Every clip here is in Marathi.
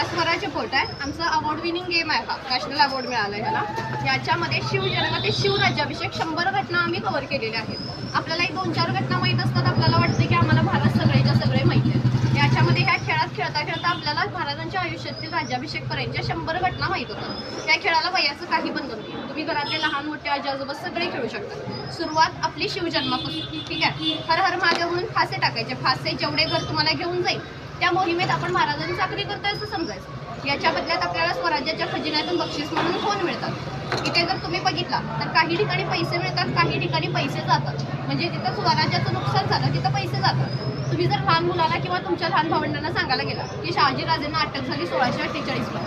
हा स्वराज्य पोट आहे. आमचा अवॉर्ड विनिंग गेम आहे हा. नॅशनल अवॉर्ड मिळाला आहे ह्याला. याच्यामध्ये शिवजन्म ते शिवराज्याभिषेक शंभर घटना आम्ही कव्हर केलेल्या आहेत. आपल्याला एक दोन चार घटना माहीत असतात आपल्याला वाटते की आम्हाला भारत सगळेच्या सगळे माहिती आहेत. याच्यामध्ये ह्या खेळात खेळता खेळता आपल्याला महाराजांच्या आयुष्यातील राज्याभिषेकपर्यंतच्या शंभर घटना माहीत होतात. त्या खेळाला वयाचं काही बंधन नाही. तुम्ही घरातले लहान मोठे आजी आजोबा सगळे खेळू शकता. सुरुवात आपली शिवजन्मापासून. ठीक आहे? हर हर मागे म्हणून फासे टाकायचे. फासे जेवढे घर तुम्हाला घेऊन जाईल त्या मोहिमेत आपण महाराजांनी चाकरी करतोय असं समजायचं. याच्या बदल्यात आपल्याला स्वराज्याच्या खजिन्यातून बक्षीस म्हणून फोन मिळतात. इथे जर तुम्ही बघितला तर काही ठिकाणी पैसे मिळतात काही ठिकाणी पैसे जातात. म्हणजे तिथं स्वराज्याचं नुकसान झालं तिथं पैसे जातात. तुम्ही जर लहान मुलाला किंवा तुमच्या लहान भावंडांना सांगायला गेला की शहाजीराजेंना अटक झाली सोळाशे अठ्ठेचाळीसला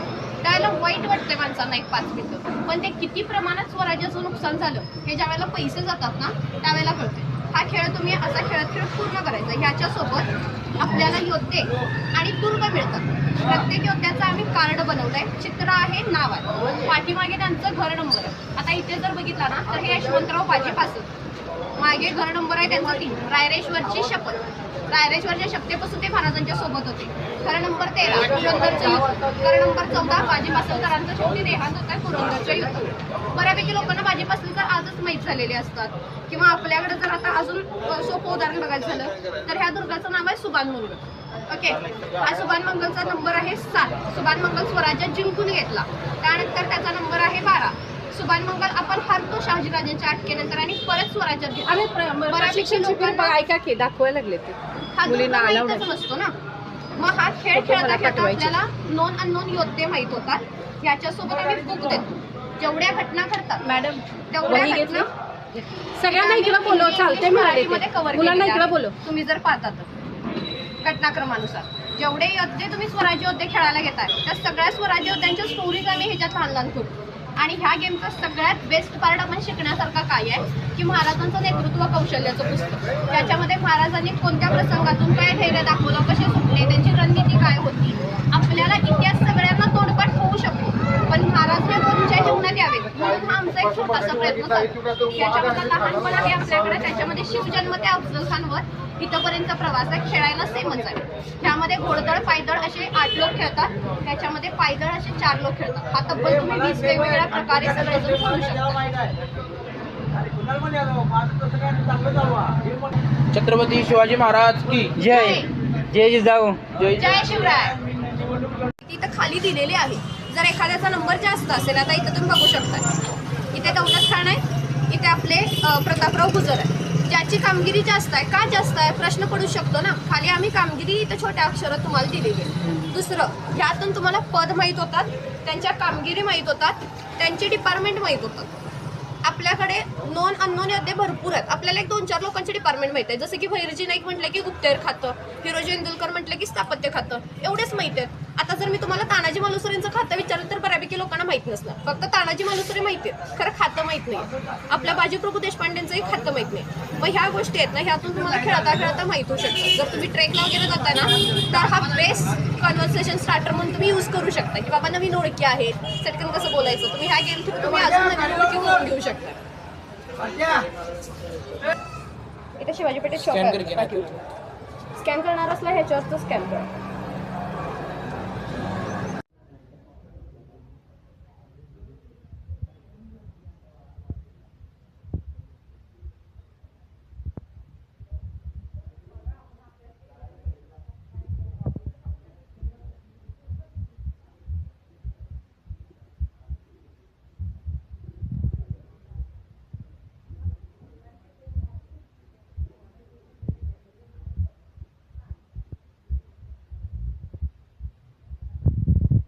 त्यावेळेला वाईट वाटते माणसांना एक पाच मिनिटं. पण ते किती प्रमाणात स्वराज्याचं नुकसान झालं हे ज्या वेळेला पैसे जातात ना त्यावेळेला कळते हा खेळ तुम्ही असा खेळत खेळ पूर्ण करायचा. ह्याच्यासोबत आपल्याला योद्धे आणि दुर्ग मिळतात. प्रत्येक योद्ध्याचं आम्ही कार्ड बनवलंय. चित्र आहे नाव आहे पाठीमागे त्यांचं घर नंबर आहे. आता इथे जर बघितला ना तर हे यशवंतराव पाजेपासून. मागे घर नंबर आहे त्यांचा तीन. रायरेश्वरची शपथ. रायरेश्वरच्या शक्तीपासून ते महाराजांच्या सोबत होते. घर नंबर तेरा पुरंदरचं युद्ध. नंबर चौदा बाजी पासलकरांचं शेवटी देहांत होता पुरंदरच्या युद्ध. बऱ्यापैकी लोकांना बाजी पासलकर आजच माहीत झालेले असतात. किंवा आपल्याकडे जर आता अजून सोपं उदाहरण बघायचं झालं तर ह्या दुर्गाचं नाव आहे सुभान मंगल. ओके? हा सुभान मंगलचा नंबर आहे सात. सुभान मंगल स्वराज्यात जिंकून घेतला. त्यानंतर त्याचा नंबर आहे बारा. सुभान मंगल आपण हरतो शहाजीराजांच्या अटकेनंतर आणि परत स्वराज्यात बघा, ऐका की दाखवायला लागले ते. मुलींना नसतो ना. मग हा खेळ खेळता खेळता. आपल्याला नॉन अननोन योद्धे माहीत होतात. याच्यासोबत आम्ही बुक देतो. जेवढ्या घटना घडतात मॅडम तेवढ्या घटना सगळ्यांना इकडे बोलव चालते मुलांना इकडे. बोलव. तुम्ही जर पाहता तर घटनाक्रमानुसार. जेवढे योद्धे तुम्ही स्वराज्य योद्धे खेळायला घेताय त्या सगळ्या स्वराज्य योद्ध्यांच्या स्टोरीज आम्ही ह्याच्यात लहान लहान करू आणि ह्या गेमचा सगळ्यात बेस्ट पार्ट आपण शिकण्यासारखा काय आहे? की महाराजांचं नेतृत्व कौशल्याचं पुस्तक. त्याच्यामध्ये महाराजांनी कोणत्या प्रसंगातून काय धैर्य दाखवलं कसे सुटले त्यांची रणनीती काय होती? आपल्याला इतिहास सगळ्यांना तोंडपाठ होऊ शकतो पण महाराज हे तुमच्या जीवनात यावेत म्हणून हा आमचा एक लहानपण आहे आपल्याकडे त्याच्यामध्ये शिवजन्म ते अफजल खानवर इथंपर्यंतचा प्रवास आहे खेळायला सेमच आहे. त्यामध्ये घोडदळ पायदळ असे आठ लोक खेळतात त्याच्यामध्ये पायदळ असे चार लोक खेळतात. हा तब्बल तुम्ही वीस वेगवेगळ्या प्रकारे सगळेजण खेळू शकता. छत्रपती शिवाजी महाराज की जय. जय. जिजाऊ. जय जय शिवराय. इथं खाली दिलेले आहे. जर एखाद्याचा नंबर जास्त असेल आता इथं तुम्ही बघू शकता. इथे दौलतखान आहे. इथे आपले प्रतापराव गुजर आहे ज्याची कामगिरी जास्त आहे का जास्त आहे प्रश्न पडू शकतो ना. खाली आम्ही कामगिरी इथं छोट्या अक्षरात तुम्हाला दिलेली आहे. दुसरं ह्यातून तुम्हाला पद माहीत होतात त्यांच्या कामगिरी माहीत होतात त्यांचे डिपार्टमेंट माहीत होतात. आपल्याकडे नॉन अननोन योद्धे भरपूर आहेत. आपल्याला एक दोन चार लोकांचे डिपार्टमेंट माहिती आहे. जसं की भैरजी नाईक म्हटलं की गुप्तेर खातं हिरोजी इंदुलकर म्हटलं की स्थापत्य खातं. एवढेच माहीत आहेत. आता जर मी तुम्हाला तानाजी मालुसरेंचं खातं विचारलं तर बऱ्यापैकी लोकांना माहीत नसणार. फक्त तानाजी मालुसरे माहिती आहेत. खरं खातं माहीत नाही आपल्या बाजीप्रभू देशपांडेंचंही खातं माहीत नाही मग ह्या गोष्टी आहेत ना ह्यातून तुम्हाला खेळता खेळता माहीत होऊ शकतं. जर तुम्ही ट्रेकला वगैरे जाताय ना तर हा बेस्ट कन्व्हर्सेशन स्टार्टर म्हणून तुम्ही यूज करू शकता. की बाबा नवीन ओळखी आहेत. सटकन कसं बोलायचं? तुम्ही ह्या गेम थ्रू तुम्ही अजून नवीन ओळखी करून घेऊ शकता. इथे शिवाजी पेठेत शॉप. स्कॅन करणार असला ह्याच्यावरच स्कॅन करा.